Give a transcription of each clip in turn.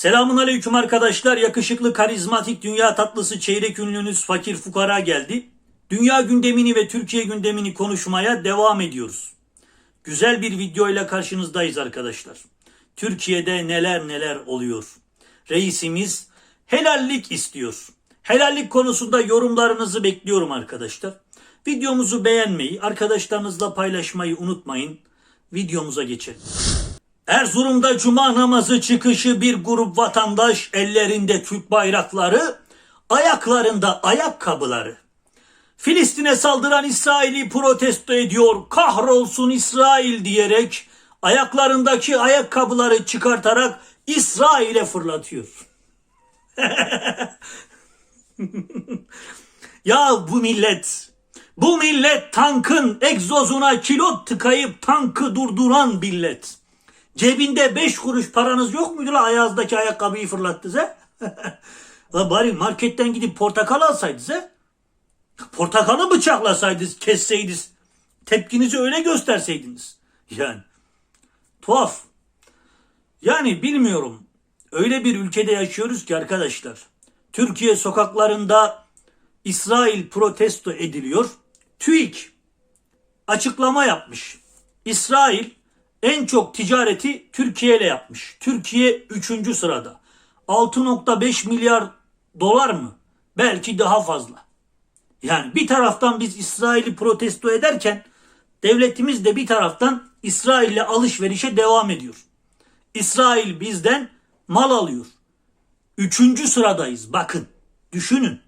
Selamun aleyküm arkadaşlar. Yakışıklı, karizmatik, dünya tatlısı çeyrek ünlünüz fakir fukara geldi. Dünya gündemini ve Türkiye gündemini konuşmaya devam ediyoruz. Güzel bir videoyla karşınızdayız arkadaşlar. Türkiye'de neler neler oluyor. Reisimiz helallik istiyor. Helallik konusunda yorumlarınızı bekliyorum arkadaşlar. Videomuzu beğenmeyi, arkadaşlarınızla paylaşmayı unutmayın. Videomuza geçelim. Erzurum'da cuma namazı çıkışı bir grup vatandaş ellerinde Türk bayrakları, ayaklarında ayakkabıları. Filistin'e saldıran İsrail'i protesto ediyor. Kahrolsun İsrail diyerek ayaklarındaki ayakkabıları çıkartarak İsrail'e fırlatıyor. ya bu millet, bu millet tankın egzozuna kilot tıkayıp tankı durduran millet. Cebinde beş kuruş paranız yok muydu la ayağınızdaki ayakkabıyı fırlattınız he? la bari marketten gidip portakal alsaydınız he? Portakalı bıçaklasaydınız, kesseydiniz. Tepkinizi öyle gösterseydiniz. Yani tuhaf. Yani bilmiyorum. Öyle bir ülkede yaşıyoruz ki arkadaşlar. Türkiye sokaklarında İsrail protesto ediliyor. TÜİK açıklama yapmış. İsrail en çok ticareti Türkiye ile yapmış. Türkiye 3. sırada. 6.5 milyar dolar mı? Belki daha fazla. Yani bir taraftan biz İsrail'i protesto ederken devletimiz de bir taraftan İsrail ile alışverişe devam ediyor. İsrail bizden mal alıyor. Üçüncü sıradayız bakın düşünün.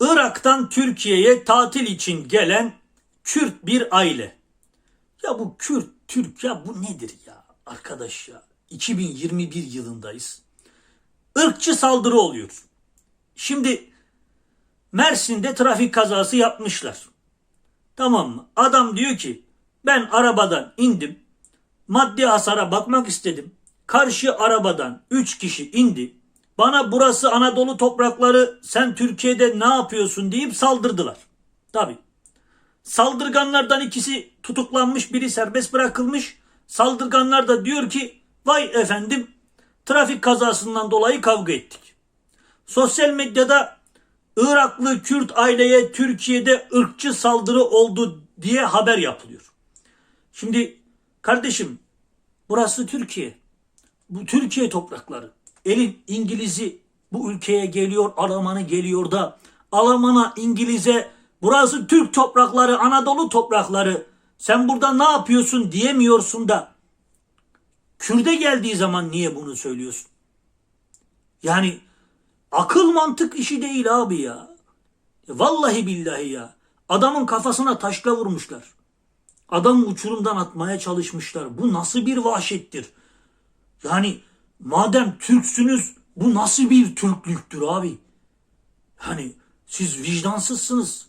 Irak'tan Türkiye'ye tatil için gelen Kürt bir aile. Ya bu Kürt, Türk ya bu nedir ya arkadaş ya? 2021 yılındayız. Irkçı saldırı oluyor. Şimdi Mersin'de trafik kazası yapmışlar. Tamam mı? Adam diyor ki ben arabadan indim. Maddi hasara bakmak istedim. Karşı arabadan 3 kişi indi. Bana burası Anadolu toprakları sen Türkiye'de ne yapıyorsun deyip saldırdılar. Tabi. Saldırganlardan ikisi tutuklanmış biri serbest bırakılmış. Saldırganlar da diyor ki vay efendim trafik kazasından dolayı kavga ettik. Sosyal medyada Iraklı Kürt aileye Türkiye'de ırkçı saldırı oldu diye haber yapılıyor. Şimdi kardeşim burası Türkiye. Bu Türkiye toprakları. Elin İngiliz'i bu ülkeye geliyor, Almanı geliyor da Alman'a, İngiliz'e burası Türk toprakları, Anadolu toprakları. Sen burada ne yapıyorsun diyemiyorsun da Kürde geldiği zaman niye bunu söylüyorsun? Yani akıl mantık işi değil abi ya. Vallahi billahi ya. Adamın kafasına taşla vurmuşlar. Adamı uçurumdan atmaya çalışmışlar. Bu nasıl bir vahşettir? Yani madem Türksünüz bu nasıl bir Türklüktür abi? Hani siz vicdansızsınız.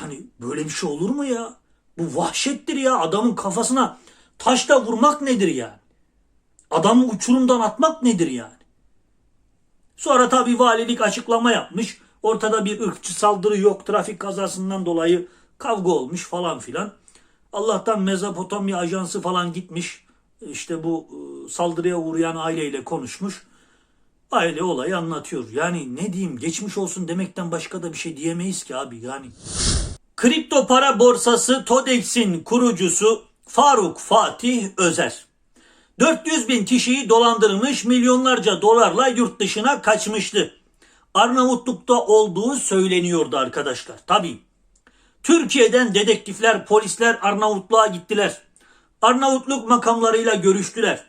Hani böyle bir şey olur mu ya? Bu vahşettir ya. Adamın kafasına taşla vurmak nedir yani? Adamı uçurumdan atmak nedir yani? Sonra tabi valilik açıklama yapmış. Ortada bir ırkçı saldırı yok. Trafik kazasından dolayı kavga olmuş falan filan. Allah'tan Mezopotamya ajansı falan gitmiş. İşte bu e, saldırıya uğrayan aileyle konuşmuş. Aile olayı anlatıyor. Yani ne diyeyim geçmiş olsun demekten başka da bir şey diyemeyiz ki abi yani. Kripto para borsası Todex'in kurucusu Faruk Fatih Özer. 400 bin kişiyi dolandırmış milyonlarca dolarla yurt dışına kaçmıştı. Arnavutluk'ta olduğu söyleniyordu arkadaşlar. Tabii. Türkiye'den dedektifler, polisler Arnavutluğa gittiler. Arnavutluk makamlarıyla görüştüler.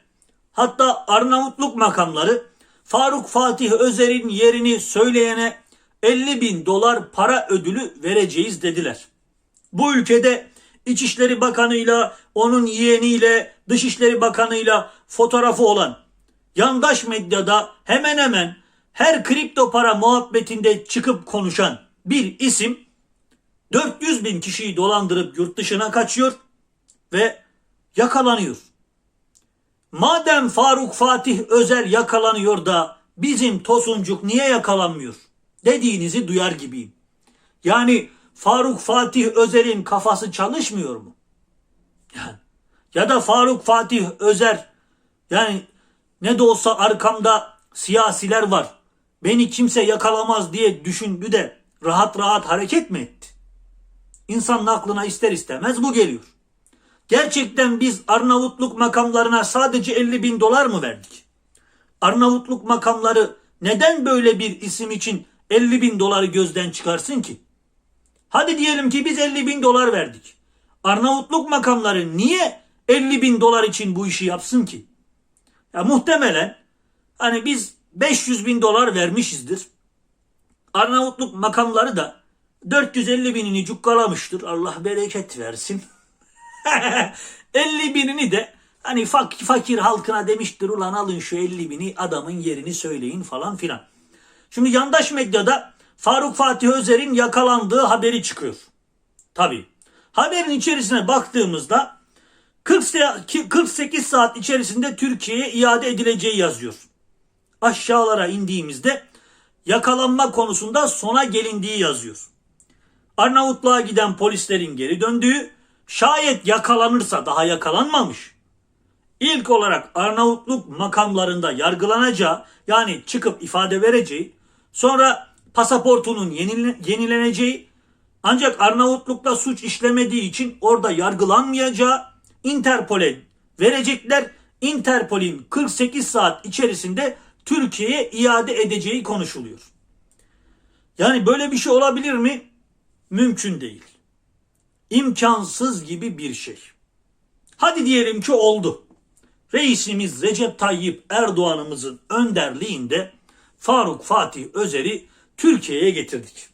Hatta Arnavutluk makamları Faruk Fatih Özer'in yerini söyleyene 50 bin dolar para ödülü vereceğiz dediler. Bu ülkede İçişleri Bakanı'yla, onun yeğeniyle, Dışişleri Bakanı'yla fotoğrafı olan yandaş medyada hemen hemen her kripto para muhabbetinde çıkıp konuşan bir isim 400 bin kişiyi dolandırıp yurt dışına kaçıyor ve yakalanıyor. Madem Faruk Fatih Özer yakalanıyor da bizim Tosuncuk niye yakalanmıyor dediğinizi duyar gibiyim. Yani Faruk Fatih Özer'in kafası çalışmıyor mu? Ya da Faruk Fatih Özer yani Ne de olsa arkamda siyasiler var. Beni kimse yakalamaz diye düşündü de rahat rahat hareket mi etti? İnsanın aklına ister istemez bu geliyor. Gerçekten biz Arnavutluk makamlarına sadece 50 bin dolar mı verdik? Arnavutluk makamları neden böyle bir isim için 50 bin doları gözden çıkarsın ki? Hadi diyelim ki biz 50 bin dolar verdik. Arnavutluk makamları niye 50 bin dolar için bu işi yapsın ki? Ya muhtemelen hani biz 500 bin dolar vermişizdir. Arnavutluk makamları da 450 binini cukkalamıştır. Allah bereket versin. 50 binini de hani fakir, fakir halkına demiştir ulan alın şu 50 bini adamın yerini söyleyin falan filan. Şimdi yandaş medyada Faruk Fatih Özer'in yakalandığı haberi çıkıyor. Tabii. Haberin içerisine baktığımızda 40 se- 48 saat içerisinde Türkiye'ye iade edileceği yazıyor. Aşağılara indiğimizde yakalanma konusunda sona gelindiği yazıyor. Arnavutluğa giden polislerin geri döndüğü, şayet yakalanırsa daha yakalanmamış. İlk olarak Arnavutluk makamlarında yargılanacağı yani çıkıp ifade vereceği, sonra pasaportunun yenile- yenileneceği ancak Arnavutluk'ta suç işlemediği için orada yargılanmayacağı Interpol'e verecekler. Interpol'in 48 saat içerisinde Türkiye'ye iade edeceği konuşuluyor. Yani böyle bir şey olabilir mi? Mümkün değil. İmkansız gibi bir şey. Hadi diyelim ki oldu. Reisimiz Recep Tayyip Erdoğan'ımızın önderliğinde Faruk Fatih Özer'i Türkiye'ye getirdik.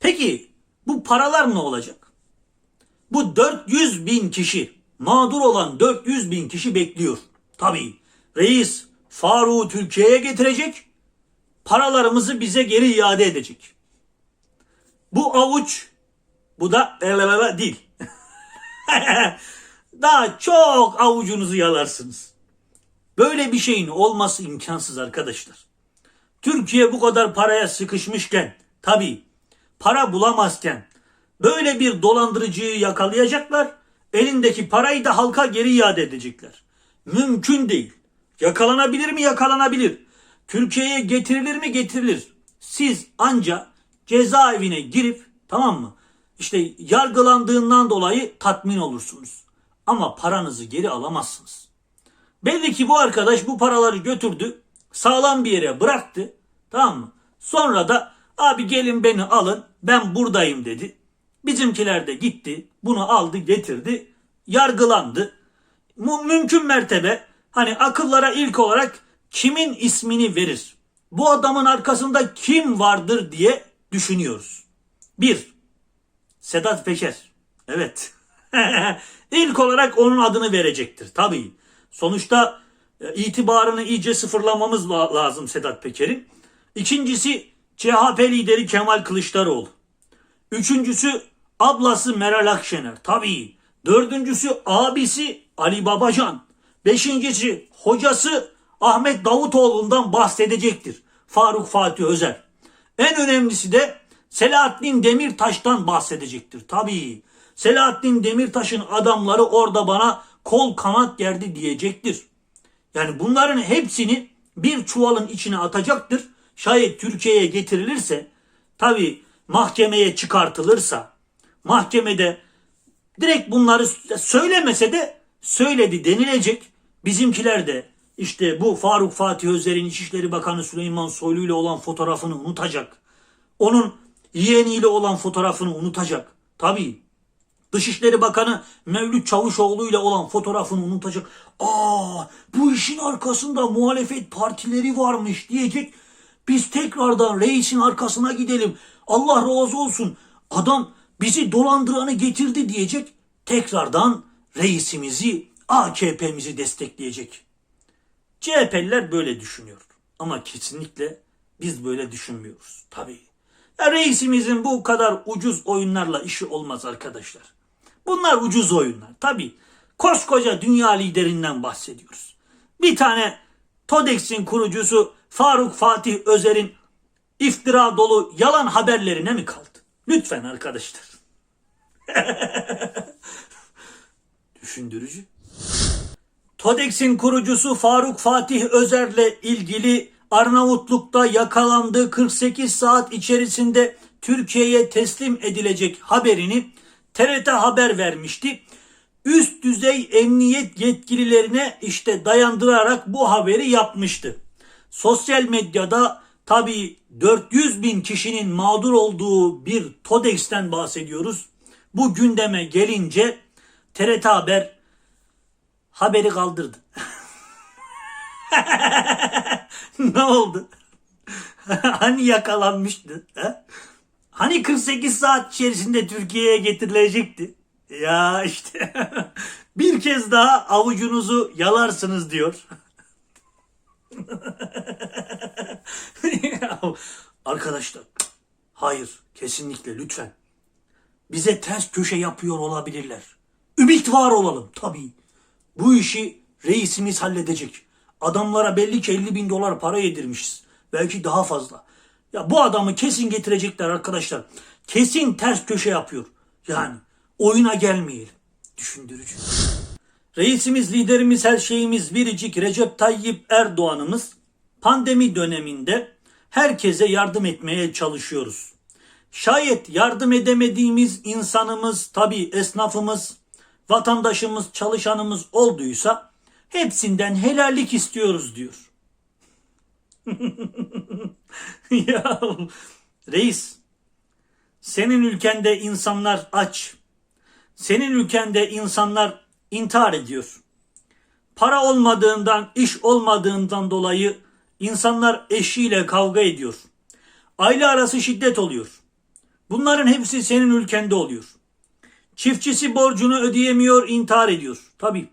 Peki bu paralar ne olacak? Bu 400 bin kişi, mağdur olan 400 bin kişi bekliyor. Tabii reis Faruk'u Türkiye'ye getirecek, paralarımızı bize geri iade edecek. Bu avuç, bu da elelele değil. Daha çok avucunuzu yalarsınız. Böyle bir şeyin olması imkansız arkadaşlar. Türkiye bu kadar paraya sıkışmışken, tabii para bulamazken böyle bir dolandırıcıyı yakalayacaklar, elindeki parayı da halka geri iade edecekler. Mümkün değil. Yakalanabilir mi? Yakalanabilir. Türkiye'ye getirilir mi? Getirilir. Siz anca cezaevine girip tamam mı? İşte yargılandığından dolayı tatmin olursunuz. Ama paranızı geri alamazsınız. Belli ki bu arkadaş bu paraları götürdü. Sağlam bir yere bıraktı. Tamam mı? Sonra da abi gelin beni alın ben buradayım dedi. Bizimkiler de gitti. Bunu aldı getirdi. Yargılandı. Mu- mümkün mertebe hani akıllara ilk olarak kimin ismini verir? Bu adamın arkasında kim vardır diye düşünüyoruz. Bir, Sedat Peker. Evet. İlk olarak onun adını verecektir. Tabii. Sonuçta itibarını iyice sıfırlamamız la- lazım Sedat Peker'in. İkincisi CHP lideri Kemal Kılıçdaroğlu. Üçüncüsü ablası Meral Akşener. Tabii. Dördüncüsü abisi Ali Babacan. Beşincisi hocası Ahmet Davutoğlu'ndan bahsedecektir. Faruk Fatih Özer. En önemlisi de Selahattin Demirtaş'tan bahsedecektir. Tabii. Selahattin Demirtaş'ın adamları orada bana kol kanat gerdi diyecektir. Yani bunların hepsini bir çuvalın içine atacaktır. Şayet Türkiye'ye getirilirse, tabii mahkemeye çıkartılırsa, mahkemede direkt bunları söylemese de söyledi denilecek. Bizimkiler de işte bu Faruk Fatih Özer'in İçişleri Bakanı Süleyman Soylu ile olan fotoğrafını unutacak. Onun yeğeniyle olan fotoğrafını unutacak. Tabii Dışişleri Bakanı Mevlüt Çavuşoğlu ile olan fotoğrafını unutacak. Aa bu işin arkasında muhalefet partileri varmış diyecek. Biz tekrardan reisin arkasına gidelim. Allah razı olsun. Adam bizi dolandıranı getirdi diyecek. Tekrardan reisimizi, AKP'mizi destekleyecek. CHP'liler böyle düşünüyor. Ama kesinlikle biz böyle düşünmüyoruz. Tabii. Ya reisimizin bu kadar ucuz oyunlarla işi olmaz arkadaşlar. Bunlar ucuz oyunlar. Tabii. Koskoca dünya liderinden bahsediyoruz. Bir tane Todex'in kurucusu Faruk Fatih Özer'in iftira dolu yalan haberlerine mi kaldı? Lütfen arkadaşlar. Düşündürücü. TODEX'in kurucusu Faruk Fatih Özer'le ilgili Arnavutluk'ta yakalandığı 48 saat içerisinde Türkiye'ye teslim edilecek haberini TRT Haber vermişti. Üst düzey emniyet yetkililerine işte dayandırarak bu haberi yapmıştı. Sosyal medyada tabii 400 bin kişinin mağdur olduğu bir TODEX'ten bahsediyoruz. Bu gündeme gelince TRT Haber haberi kaldırdı. ne oldu? hani yakalanmıştı? ha? Hani 48 saat içerisinde Türkiye'ye getirilecekti? Ya işte bir kez daha avucunuzu yalarsınız diyor. Arkadaşlar hayır kesinlikle lütfen. Bize ters köşe yapıyor olabilirler. Ümit var olalım tabii. Bu işi reisimiz halledecek. Adamlara belli ki 50 bin dolar para yedirmişiz. Belki daha fazla. Ya bu adamı kesin getirecekler arkadaşlar. Kesin ters köşe yapıyor. Yani oyuna gelmeyelim. Düşündürücü. Reisimiz, liderimiz, her şeyimiz biricik Recep Tayyip Erdoğan'ımız pandemi döneminde herkese yardım etmeye çalışıyoruz. Şayet yardım edemediğimiz insanımız, tabi esnafımız, vatandaşımız, çalışanımız olduysa hepsinden helallik istiyoruz diyor. ya reis senin ülkende insanlar aç. Senin ülkende insanlar intihar ediyor. Para olmadığından, iş olmadığından dolayı insanlar eşiyle kavga ediyor. Aile arası şiddet oluyor. Bunların hepsi senin ülkende oluyor. Çiftçisi borcunu ödeyemiyor, intihar ediyor. Tabii.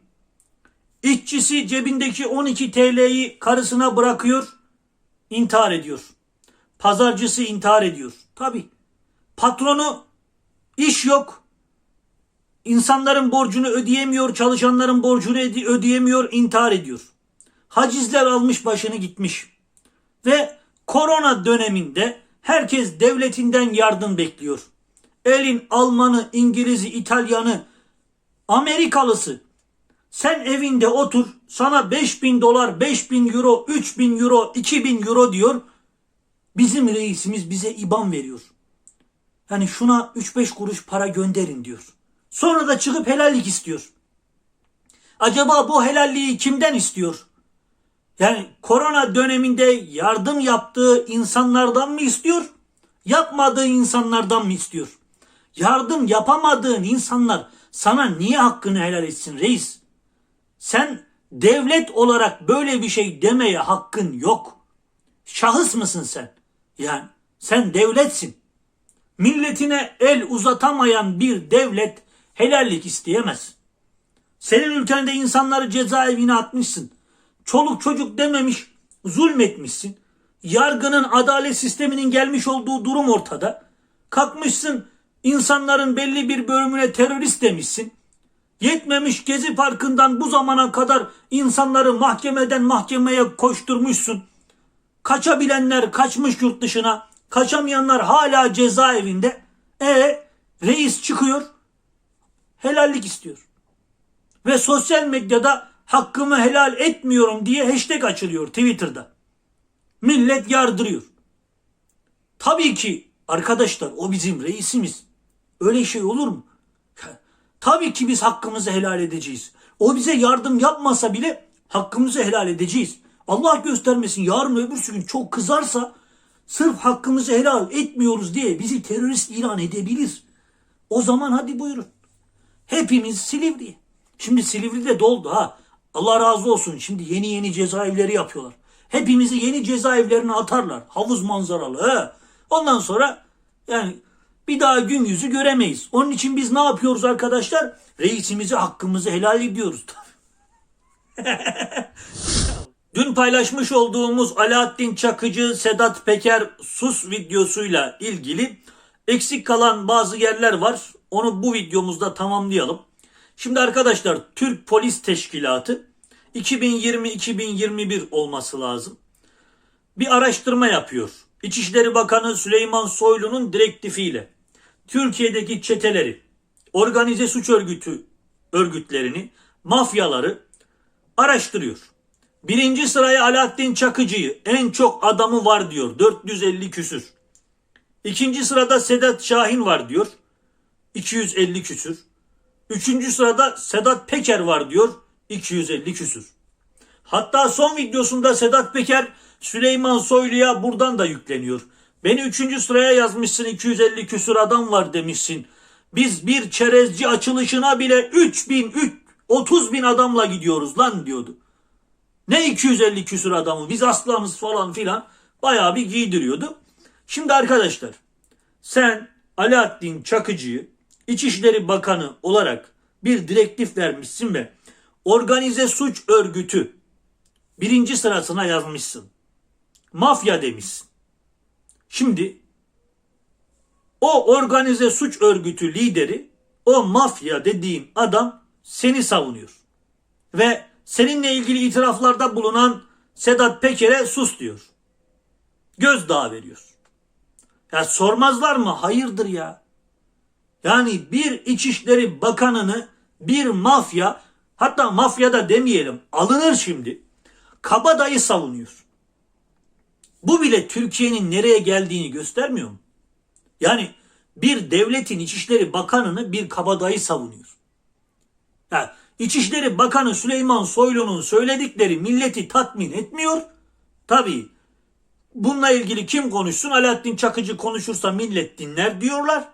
İşçisi cebindeki 12 TL'yi karısına bırakıyor, intihar ediyor. Pazarcısı intihar ediyor. Tabii. Patronu iş yok. İnsanların borcunu ödeyemiyor, çalışanların borcunu öde- ödeyemiyor, intihar ediyor. Hacizler almış başını gitmiş. Ve korona döneminde herkes devletinden yardım bekliyor. Elin Almanı, İngiliz'i, İtalyanı, Amerikalısı. Sen evinde otur, sana 5000 dolar, 5000 euro, 3000 euro, 2000 euro diyor. Bizim reisimiz bize IBAN veriyor. Yani şuna 3-5 kuruş para gönderin diyor. Sonra da çıkıp helallik istiyor. Acaba bu helalliği kimden istiyor? Yani korona döneminde yardım yaptığı insanlardan mı istiyor? Yapmadığı insanlardan mı istiyor? Yardım yapamadığın insanlar sana niye hakkını helal etsin reis? Sen devlet olarak böyle bir şey demeye hakkın yok. Şahıs mısın sen? Yani sen devletsin. Milletine el uzatamayan bir devlet helallik isteyemez. Senin ülkende insanları cezaevine atmışsın. Çoluk çocuk dememiş, zulmetmişsin. Yargının, adalet sisteminin gelmiş olduğu durum ortada. Kalkmışsın, insanların belli bir bölümüne terörist demişsin. Yetmemiş Gezi Parkı'ndan bu zamana kadar insanları mahkemeden mahkemeye koşturmuşsun. Kaçabilenler kaçmış yurt dışına, kaçamayanlar hala cezaevinde. E reis çıkıyor, helallik istiyor. Ve sosyal medyada hakkımı helal etmiyorum diye hashtag açılıyor Twitter'da. Millet yardırıyor. Tabii ki arkadaşlar o bizim reisimiz. Öyle şey olur mu? Tabii ki biz hakkımızı helal edeceğiz. O bize yardım yapmasa bile hakkımızı helal edeceğiz. Allah göstermesin yarın öbürsü gün çok kızarsa sırf hakkımızı helal etmiyoruz diye bizi terörist ilan edebilir. O zaman hadi buyurun. Hepimiz Silivri'ye. Şimdi Silivri'de doldu ha. Allah razı olsun. Şimdi yeni yeni cezaevleri yapıyorlar. Hepimizi yeni cezaevlerine atarlar. Havuz manzaralı. He. Ondan sonra yani bir daha gün yüzü göremeyiz. Onun için biz ne yapıyoruz arkadaşlar? Reisimize hakkımızı helal ediyoruz. Dün paylaşmış olduğumuz Alaaddin Çakıcı, Sedat Peker sus videosuyla ilgili eksik kalan bazı yerler var. Onu bu videomuzda tamamlayalım. Şimdi arkadaşlar Türk Polis Teşkilatı 2020-2021 olması lazım. Bir araştırma yapıyor. İçişleri Bakanı Süleyman Soylu'nun direktifiyle Türkiye'deki çeteleri, organize suç örgütü örgütlerini, mafyaları araştırıyor. Birinci sıraya Alaaddin Çakıcı'yı en çok adamı var diyor 450 küsür. İkinci sırada Sedat Şahin var diyor 250 küsür. Üçüncü sırada Sedat Peker var diyor 250 küsür. Hatta son videosunda Sedat Peker Süleyman Soylu'ya buradan da yükleniyor. Beni üçüncü sıraya yazmışsın 250 küsür adam var demişsin. Biz bir çerezci açılışına bile 3 bin, 3, 30 bin adamla gidiyoruz lan diyordu. Ne 250 küsür adamı biz aslanız falan filan bayağı bir giydiriyordu. Şimdi arkadaşlar sen Alaaddin Çakıcı'yı İçişleri Bakanı olarak bir direktif vermişsin ve organize suç örgütü birinci sırasına yazmışsın. Mafya demişsin. Şimdi o organize suç örgütü lideri o mafya dediğin adam seni savunuyor. Ve seninle ilgili itiraflarda bulunan Sedat Peker'e sus diyor. Gözdağı veriyor. Ya sormazlar mı? Hayırdır ya. Yani bir İçişleri Bakanını bir mafya hatta mafyada demeyelim alınır şimdi kabadayı savunuyor. Bu bile Türkiye'nin nereye geldiğini göstermiyor mu? Yani bir devletin İçişleri Bakanını bir kabadayı savunuyor. Ya, İçişleri Bakanı Süleyman Soylu'nun söyledikleri milleti tatmin etmiyor. Tabii bununla ilgili kim konuşsun? Alaaddin Çakıcı konuşursa millet dinler diyorlar.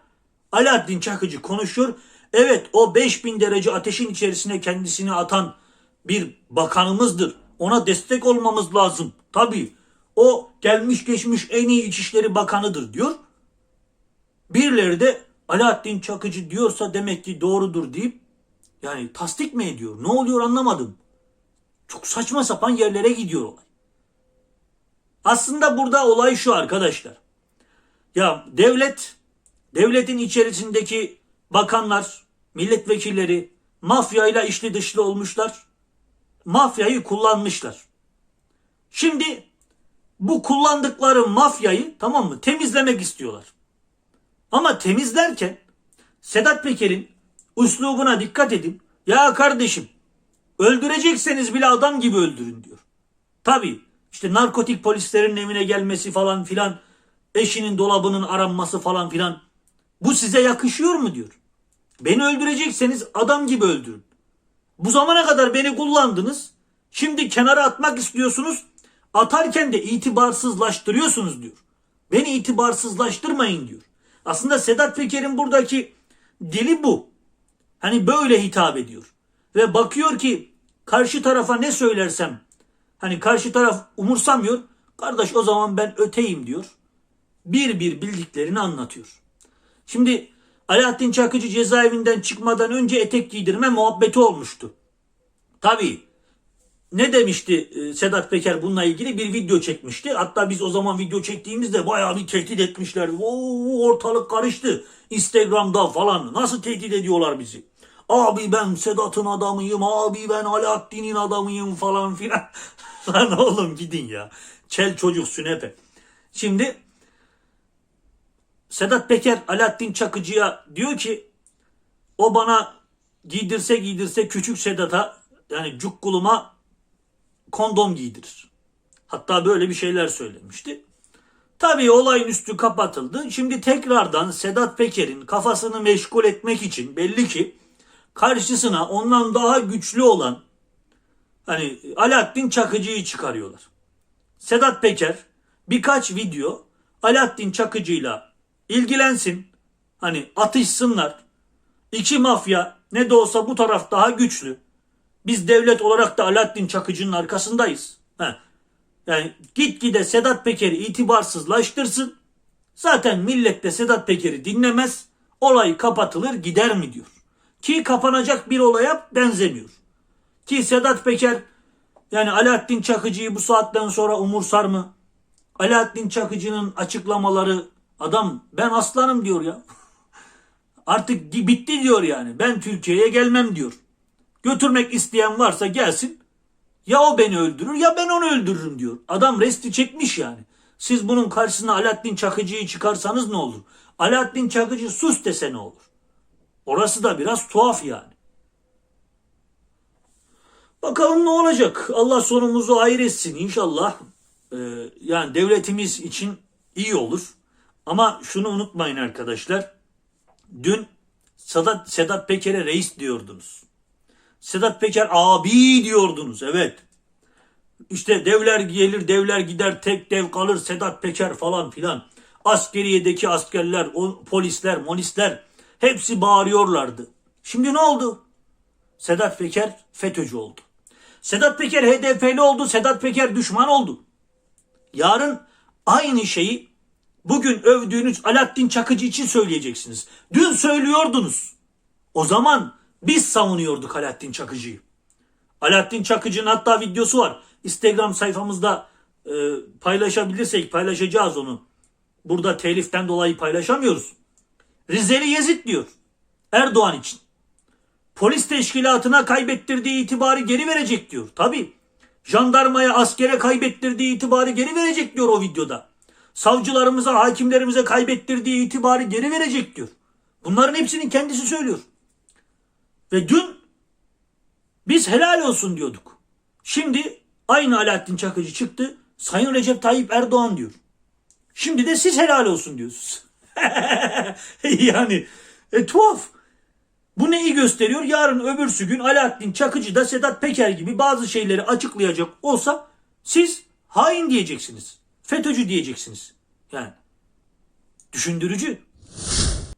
Alaaddin Çakıcı konuşuyor. Evet o 5000 derece ateşin içerisine kendisini atan bir bakanımızdır. Ona destek olmamız lazım. Tabii o gelmiş geçmiş en iyi İçişleri Bakanıdır diyor. Birileri de Alaaddin Çakıcı diyorsa demek ki doğrudur deyip yani tasdik mi ediyor? Ne oluyor anlamadım. Çok saçma sapan yerlere gidiyor olay. Aslında burada olay şu arkadaşlar. Ya devlet, devletin içerisindeki bakanlar, milletvekilleri mafyayla işli dışlı olmuşlar. Mafyayı kullanmışlar. Şimdi bu kullandıkları mafyayı tamam mı temizlemek istiyorlar. Ama temizlerken Sedat Peker'in üslubuna dikkat edin. Ya kardeşim öldürecekseniz bile adam gibi öldürün diyor. Tabi işte narkotik polislerin evine gelmesi falan filan eşinin dolabının aranması falan filan bu size yakışıyor mu diyor. Beni öldürecekseniz adam gibi öldürün. Bu zamana kadar beni kullandınız. Şimdi kenara atmak istiyorsunuz. Atarken de itibarsızlaştırıyorsunuz diyor. Beni itibarsızlaştırmayın diyor. Aslında Sedat Peker'in buradaki dili bu. Hani böyle hitap ediyor. Ve bakıyor ki karşı tarafa ne söylersem hani karşı taraf umursamıyor. Kardeş o zaman ben öteyim diyor. Bir bir bildiklerini anlatıyor. Şimdi Alaaddin Çakıcı cezaevinden çıkmadan önce etek giydirme muhabbeti olmuştu. Tabii ne demişti e, Sedat Peker bununla ilgili bir video çekmişti. Hatta biz o zaman video çektiğimizde bayağı bir tehdit etmişlerdi. Oo, ortalık karıştı. Instagram'da falan nasıl tehdit ediyorlar bizi. Abi ben Sedat'ın adamıyım, abi ben Alaaddin'in adamıyım falan filan. Lan oğlum gidin ya. Çel çocuk sünepe. Şimdi Sedat Peker Alaaddin Çakıcı'ya diyor ki o bana giydirse giydirse küçük Sedat'a yani cukkuluma kondom giydirir. Hatta böyle bir şeyler söylemişti. Tabii olayın üstü kapatıldı. Şimdi tekrardan Sedat Peker'in kafasını meşgul etmek için belli ki karşısına ondan daha güçlü olan hani Alaaddin Çakıcı'yı çıkarıyorlar. Sedat Peker birkaç video Alaaddin Çakıcı'yla ilgilensin. Hani atışsınlar. İki mafya ne de olsa bu taraf daha güçlü. Biz devlet olarak da Alaaddin Çakıcı'nın arkasındayız. He. Yani gitgide Sedat Peker'i itibarsızlaştırsın. Zaten millet de Sedat Peker'i dinlemez. Olay kapatılır gider mi diyor. Ki kapanacak bir olaya benzemiyor. Ki Sedat Peker yani Alaaddin Çakıcı'yı bu saatten sonra umursar mı? Alaaddin Çakıcı'nın açıklamaları adam ben aslanım diyor ya. Artık bitti diyor yani. Ben Türkiye'ye gelmem diyor. Götürmek isteyen varsa gelsin. Ya o beni öldürür ya ben onu öldürürüm diyor. Adam resti çekmiş yani. Siz bunun karşısına Alaaddin Çakıcı'yı çıkarsanız ne olur? Alaaddin Çakıcı sus dese ne olur? Orası da biraz tuhaf yani. Bakalım ne olacak? Allah sonumuzu hayır etsin inşallah. Ee, yani devletimiz için iyi olur. Ama şunu unutmayın arkadaşlar. Dün Sedat, Sedat Peker'e reis diyordunuz. Sedat Peker abi diyordunuz. Evet. İşte devler gelir, devler gider, tek dev kalır, Sedat Peker falan filan. Askeriyedeki askerler, o polisler, molisler hepsi bağırıyorlardı. Şimdi ne oldu? Sedat Peker FETÖ'cü oldu. Sedat Peker HDP'li oldu, Sedat Peker düşman oldu. Yarın aynı şeyi bugün övdüğünüz Alaaddin Çakıcı için söyleyeceksiniz. Dün söylüyordunuz. O zaman biz savunuyorduk Alaaddin Çakıcı'yı. Alaaddin Çakıcı'nın hatta videosu var. Instagram sayfamızda e, paylaşabilirsek paylaşacağız onu. Burada teliften dolayı paylaşamıyoruz. Rizeli Yezid diyor. Erdoğan için. Polis teşkilatına kaybettirdiği itibarı geri verecek diyor. Tabi. Jandarmaya, askere kaybettirdiği itibarı geri verecek diyor o videoda. Savcılarımıza, hakimlerimize kaybettirdiği itibarı geri verecek diyor. Bunların hepsini kendisi söylüyor. Ve dün biz helal olsun diyorduk. Şimdi aynı Alaaddin Çakıcı çıktı. Sayın Recep Tayyip Erdoğan diyor. Şimdi de siz helal olsun diyorsunuz. yani e, tuhaf. Bu neyi gösteriyor? Yarın öbürsü gün Alaaddin Çakıcı da Sedat Peker gibi bazı şeyleri açıklayacak olsa siz hain diyeceksiniz. FETÖ'cü diyeceksiniz. Yani düşündürücü.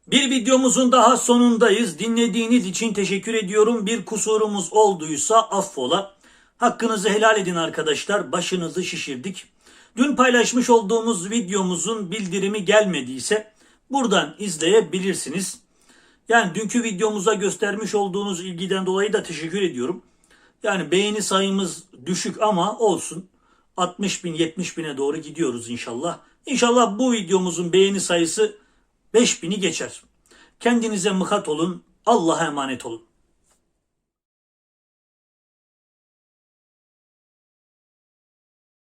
Bir videomuzun daha sonundayız. Dinlediğiniz için teşekkür ediyorum. Bir kusurumuz olduysa affola. Hakkınızı helal edin arkadaşlar. Başınızı şişirdik. Dün paylaşmış olduğumuz videomuzun bildirimi gelmediyse buradan izleyebilirsiniz. Yani dünkü videomuza göstermiş olduğunuz ilgiden dolayı da teşekkür ediyorum. Yani beğeni sayımız düşük ama olsun. 60 bin 70 bine doğru gidiyoruz inşallah. İnşallah bu videomuzun beğeni sayısı 5000'i geçer. Kendinize mıkat olun. Allah'a emanet olun.